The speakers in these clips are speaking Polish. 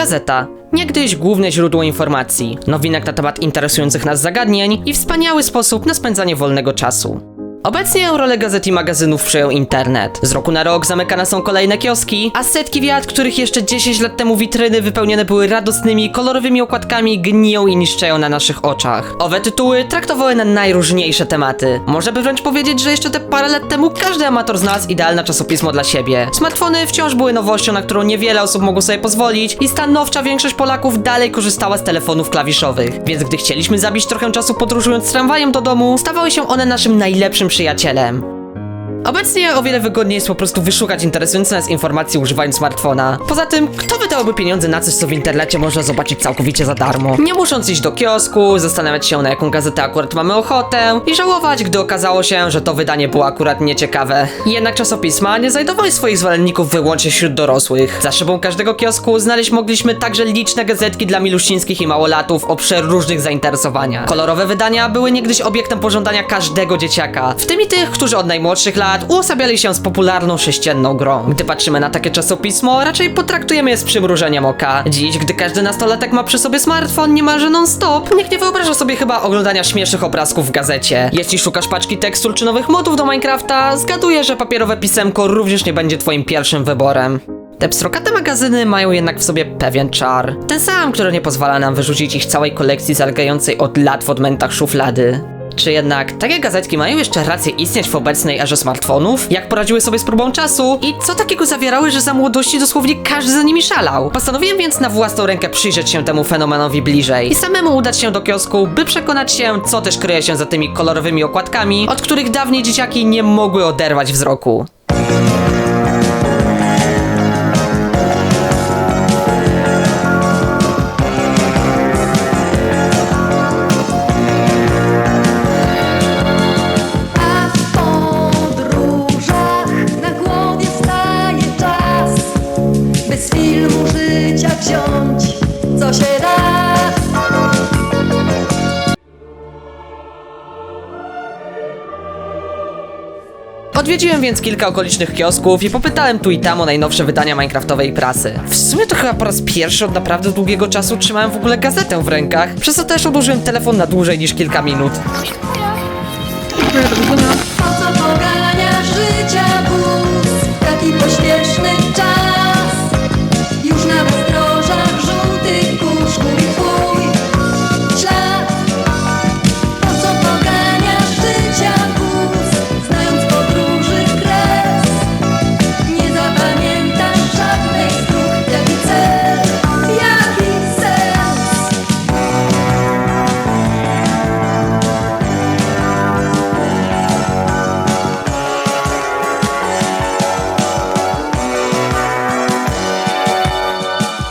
Gazeta. Niegdyś główne źródło informacji, nowinek na temat interesujących nas zagadnień i wspaniały sposób na spędzanie wolnego czasu. Obecnie rolę gazet i magazynów przejął internet. Z roku na rok zamykane są kolejne kioski, a setki wiat, których jeszcze 10 lat temu witryny wypełnione były radosnymi, kolorowymi okładkami, gniją i niszczeją na naszych oczach. Owe tytuły traktowały na najróżniejsze tematy. Można by wręcz powiedzieć, że jeszcze te parę lat temu każdy amator znalazł idealne czasopismo dla siebie. Smartfony wciąż były nowością, na którą niewiele osób mogło sobie pozwolić i stanowcza większość Polaków dalej korzystała z telefonów klawiszowych. Więc gdy chcieliśmy zabić trochę czasu podróżując tramwajem do domu, stawały się one naszym najlepszym przyjacielem. Obecnie o wiele wygodniej jest po prostu wyszukać interesujące nas informacje używając smartfona. Poza tym, kto wydałby pieniądze na coś, co w internecie można zobaczyć całkowicie za darmo? Nie musząc iść do kiosku, zastanawiać się na jaką gazetę akurat mamy ochotę i żałować, gdy okazało się, że to wydanie było akurat nieciekawe. Jednak czasopisma nie znajdowały swoich zwolenników wyłącznie wśród dorosłych. Za szybą każdego kiosku znaleźć mogliśmy także liczne gazetki dla miluścińskich i małolatów o przeróżnych zainteresowaniach. Kolorowe wydania były niegdyś obiektem pożądania każdego dzieciaka, w tym i tych, którzy od najmłodszych lat uosabiali się z popularną sześcienną grą. Gdy patrzymy na takie czasopismo, raczej potraktujemy je z przymrużeniem oka. Dziś, gdy każdy nastolatek ma przy sobie smartfon niemalże non-stop, nikt nie wyobraża sobie chyba oglądania śmiesznych obrazków w gazecie. Jeśli szukasz paczki tekstur czy nowych modów do Minecrafta, zgaduję, że papierowe pisemko również nie będzie twoim pierwszym wyborem. Te pstrokate magazyny mają jednak w sobie pewien czar. Ten sam, który nie pozwala nam wyrzucić ich całej kolekcji zalegającej od lat w odmętach szuflady. Czy jednak takie gazetki mają jeszcze rację istnieć w obecnej erze smartfonów? Jak poradziły sobie z próbą czasu? I co takiego zawierały, że za młodości dosłownie każdy za nimi szalał? Postanowiłem więc na własną rękę przyjrzeć się temu fenomenowi bliżej i samemu udać się do kiosku, by przekonać się, co też kryje się za tymi kolorowymi okładkami, od których dawniej dzieciaki nie mogły oderwać wzroku. Odwiedziłem więc kilka okolicznych kiosków i popytałem tu i tam o najnowsze wydania Minecraftowej prasy. W sumie to chyba po raz pierwszy od naprawdę długiego czasu trzymałem w ogóle gazetę w rękach, przez co też odłożyłem telefon na dłużej niż kilka minut.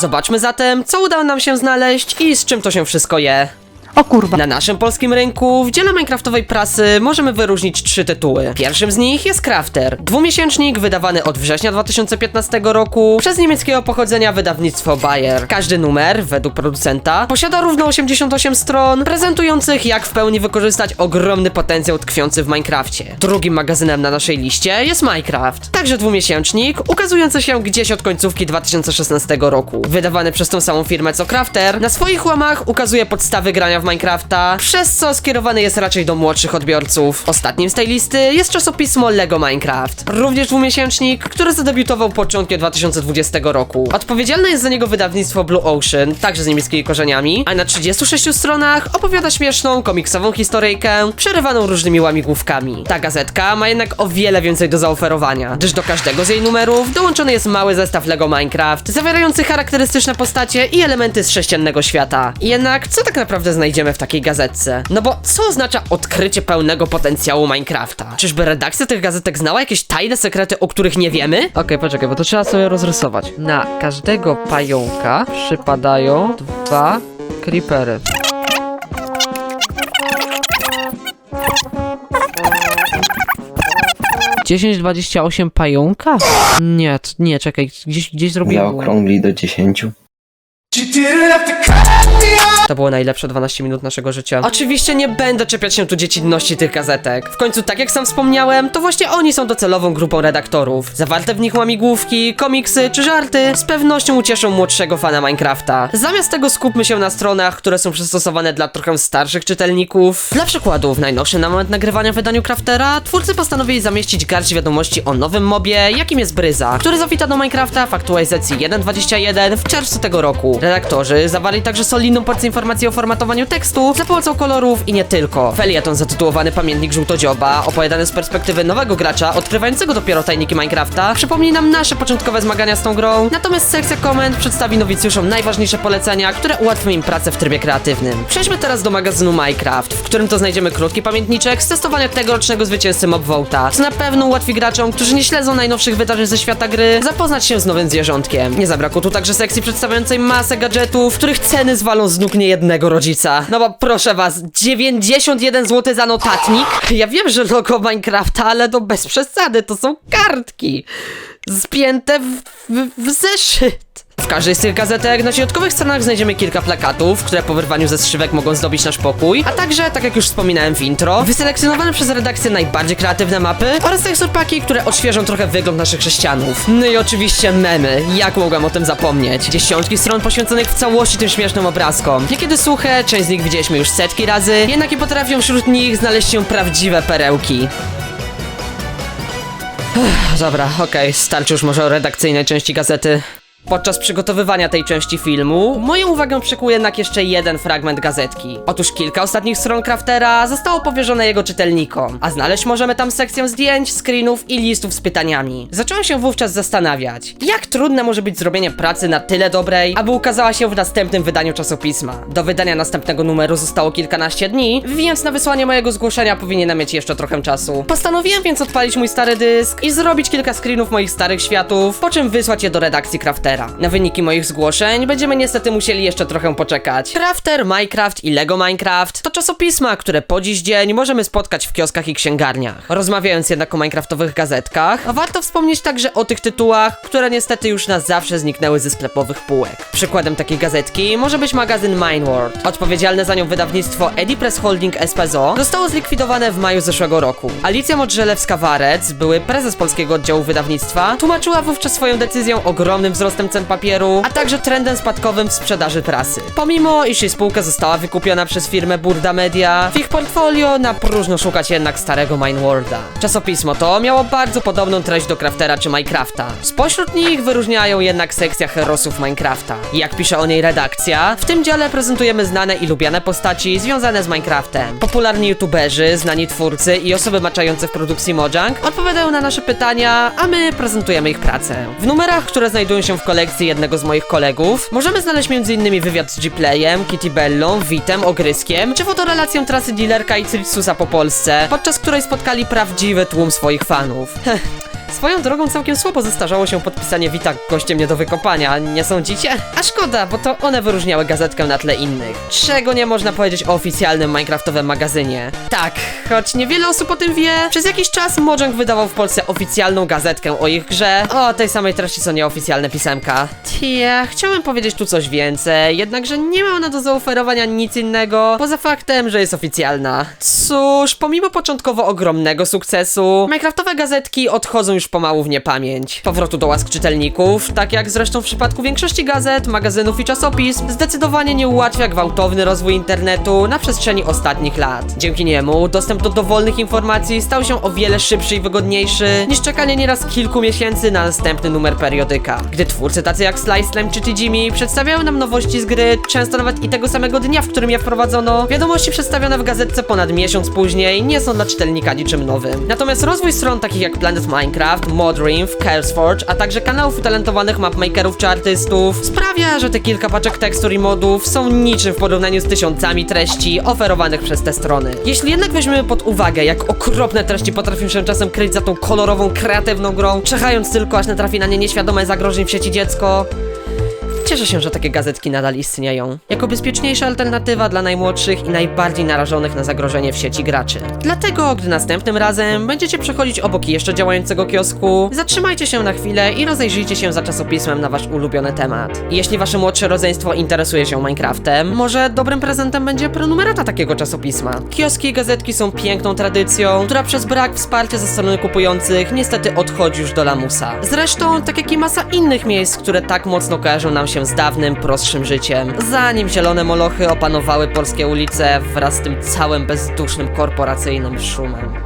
Zobaczmy zatem, co udało nam się znaleźć i z czym to się wszystko je. O kurwa. Na naszym polskim rynku w dziale Minecraftowej prasy możemy wyróżnić trzy tytuły. Pierwszym z nich jest Crafter, dwumiesięcznik wydawany od września 2015 roku przez niemieckiego pochodzenia wydawnictwo Bayer. Każdy numer, według producenta, posiada równo 88 stron, prezentujących jak w pełni wykorzystać ogromny potencjał tkwiący w Minecrafcie. Drugim magazynem na naszej liście jest Minecraft, także dwumiesięcznik, ukazujący się gdzieś od końcówki 2016 roku. Wydawany przez tą samą firmę co Crafter, na swoich łamach ukazuje podstawy grania w Minecrafta, przez co skierowany jest raczej do młodszych odbiorców. Ostatnim z tej listy jest czasopismo Lego Minecraft, również dwumiesięcznik, który zadebiutował początkiem 2020 roku. Odpowiedzialne jest za niego wydawnictwo Blue Ocean, także z niemieckimi korzeniami, a na 36 stronach opowiada śmieszną, komiksową historyjkę, przerywaną różnymi łamigłówkami. Ta gazetka ma jednak o wiele więcej do zaoferowania, gdyż do każdego z jej numerów dołączony jest mały zestaw Lego Minecraft, zawierający charakterystyczne postacie i elementy z sześciennego świata. Jednak co tak naprawdę znajdziemy w takiej gazetce? No bo co oznacza odkrycie pełnego potencjału Minecrafta? Czyżby redakcja tych gazetek znała jakieś tajne sekrety, o których nie wiemy? Okej, poczekaj, bo to trzeba sobie rozrysować. Na każdego pająka przypadają dwa creepery. Dziesięć dwadzieścia osiem pająka? Nie, nie, czekaj, gdzieś, gdzieś zrobiłem. Zaokrągli do 10. To było najlepsze 12 minut naszego życia. Oczywiście nie będę czepiać się tu dziecinności tych gazetek. W końcu, tak jak sam wspomniałem, to właśnie oni są docelową grupą redaktorów. Zawarte w nich łamigłówki, komiksy czy żarty z pewnością ucieszą młodszego fana Minecrafta. Zamiast tego skupmy się na stronach, które są przystosowane dla trochę starszych czytelników. Dla przykładu, w najnowszym na moment nagrywania wydaniu Craftera, twórcy postanowili zamieścić garść wiadomości o nowym mobie, jakim jest Bryza, który zawita do Minecrafta w aktualizacji 1.21 w czerwcu tego roku. Redaktorzy zawarli także solidną porcję informacji o formatowaniu tekstu, za pomocą kolorów i nie tylko. Felieton zatytułowany Pamiętnik Żółtodzioba, opowiadany z perspektywy nowego gracza, odkrywającego dopiero tajniki Minecrafta, przypomni nam nasze początkowe zmagania z tą grą, natomiast sekcja komend przedstawi nowicjuszom najważniejsze polecenia, które ułatwią im pracę w trybie kreatywnym. Przejdźmy teraz do magazynu Minecraft, w którym to znajdziemy krótki pamiętniczek z testowania tegorocznego zwycięzcy Mob Vote'a, co na pewno ułatwi graczom, którzy nie śledzą najnowszych wydarzeń ze świata gry, zapoznać się z nowym zwierzątkiem. Nie zabrakło tu także sekcji przedstawiającej masę gadżetów, których ceny zwalą z nóg niejednego rodzica. No bo proszę was, 91 zł za notatnik? Ja wiem, że logo Minecrafta, ale to bez przesady, to są kartki. Zpięte w, w, w zeszyt. W każdej z tych gazetek na środkowych stronach znajdziemy kilka plakatów, które po wyrwaniu ze strzywek mogą zdobić nasz pokój, a także, tak jak już wspominałem w intro, wyselekcjonowane przez redakcję najbardziej kreatywne mapy oraz teksturpaki, które odświeżą trochę wygląd naszych chrześcijanów. No i oczywiście memy, jak mogłem o tym zapomnieć? Dziesiątki stron poświęconych w całości tym śmiesznym obrazkom. Niekiedy suche, część z nich widzieliśmy już setki razy, jednak i potrafią wśród nich znaleźć się prawdziwe perełki. Ech, Dobra, okej, starczy już może o redakcyjnej części gazety. Podczas przygotowywania tej części filmu, moją uwagę przykuje jednak jeszcze jeden fragment gazetki. Otóż kilka ostatnich stron Craftera zostało powierzone jego czytelnikom, a znaleźć możemy tam sekcję zdjęć, screenów i listów z pytaniami. Zacząłem się wówczas zastanawiać, jak trudne może być zrobienie pracy na tyle dobrej, aby ukazała się w następnym wydaniu czasopisma. Do wydania następnego numeru zostało kilkanaście dni, więc na wysłanie mojego zgłoszenia powinienem mieć jeszcze trochę czasu. Postanowiłem więc odpalić mój stary dysk i zrobić kilka screenów moich starych światów, po czym wysłać je do redakcji Craftera. Na wyniki moich zgłoszeń będziemy niestety musieli jeszcze trochę poczekać. Crafter, Minecraft i Lego Minecraft to czasopisma, które po dziś dzień możemy spotkać w kioskach i księgarniach. Rozmawiając jednak o minecraftowych gazetkach, warto wspomnieć także o tych tytułach, które niestety już na zawsze zniknęły ze sklepowych półek. Przykładem takiej gazetki może być magazyn Mineworld. Odpowiedzialne za nią wydawnictwo Edipress Holding SPZO zostało zlikwidowane w maju zeszłego roku. Alicja Modrzelewska-Warec, były prezes polskiego oddziału wydawnictwa, tłumaczyła wówczas swoją decyzją ogromnym wzrostem cen papieru, a także trendem spadkowym w sprzedaży prasy. Pomimo, iż jej spółka została wykupiona przez firmę Burda Media, w ich portfolio na próżno szukać jednak starego Mineworlda. Czasopismo to miało bardzo podobną treść do Craftera czy Minecrafta. Spośród nich wyróżniają jednak sekcja herosów Minecrafta. Jak pisze o niej redakcja, w tym dziale prezentujemy znane i lubiane postaci związane z Minecraftem. Popularni youtuberzy, znani twórcy i osoby maczające w produkcji Mojang odpowiadają na nasze pytania, a my prezentujemy ich pracę. W numerach, które znajdują się w kolekcji jednego z moich kolegów, możemy znaleźć m.in. wywiad z G-Playem, Kitty Bellą, Witem, Ogryskiem, czy fotorelację trasy dealerka i Cyrsusa po Polsce, podczas której spotkali prawdziwy tłum swoich fanów. Swoją drogą całkiem słabo zestarzało się podpisanie Wita gościem nie do wykopania, nie sądzicie? A szkoda, bo to one wyróżniały gazetkę na tle innych. Czego nie można powiedzieć o oficjalnym Minecraftowym magazynie. Tak, choć niewiele osób o tym wie, przez jakiś czas Mojang wydawał w Polsce oficjalną gazetkę o ich grze, o tej samej treści co nieoficjalne pisemka. Tia, chciałem powiedzieć tu coś więcej, jednakże nie ma ona do zaoferowania nic innego, poza faktem, że jest oficjalna. Cóż, pomimo początkowo ogromnego sukcesu, Minecraftowe gazetki odchodzą już pomału w niepamięć. Powrotu do łask czytelników, tak jak zresztą w przypadku większości gazet, magazynów i czasopism, zdecydowanie nie ułatwia gwałtowny rozwój internetu na przestrzeni ostatnich lat. Dzięki niemu dostęp do dowolnych informacji stał się o wiele szybszy i wygodniejszy niż czekanie nieraz kilku miesięcy na następny numer periodyka. Gdy twórcy tacy jak Slice Slime czy Tijimi przedstawiają nam nowości z gry, często nawet i tego samego dnia, w którym je wprowadzono, wiadomości przedstawione w gazetce ponad miesiąc później nie są dla czytelnika niczym nowym. Natomiast rozwój stron takich jak Planet Minecraft, Modream, Chaosforge, a także kanałów utalentowanych mapmakerów czy artystów sprawia, że te kilka paczek tekstur i modów są niczym w porównaniu z tysiącami treści oferowanych przez te strony. Jeśli jednak weźmiemy pod uwagę, jak okropne treści potrafią się czasem kryć za tą kolorową, kreatywną grą, czekając tylko aż natrafi na nie nieświadome zagrożeń w sieci dziecko, Cieszę się, że takie gazetki nadal istnieją. Jako bezpieczniejsza alternatywa dla najmłodszych i najbardziej narażonych na zagrożenie w sieci graczy. Dlatego, gdy następnym razem będziecie przechodzić obok jeszcze działającego kiosku, zatrzymajcie się na chwilę i rozejrzyjcie się za czasopismem na wasz ulubiony temat. Jeśli wasze młodsze rodzeństwo interesuje się Minecraftem, może dobrym prezentem będzie prenumerata takiego czasopisma. Kioski i gazetki są piękną tradycją, która przez brak wsparcia ze strony kupujących niestety odchodzi już do lamusa. Zresztą, tak jak i masa innych miejsc, które tak mocno kojarzą nam się z dawnym, prostszym życiem, zanim zielone molochy opanowały polskie ulice wraz z tym całym bezdusznym korporacyjnym szumem.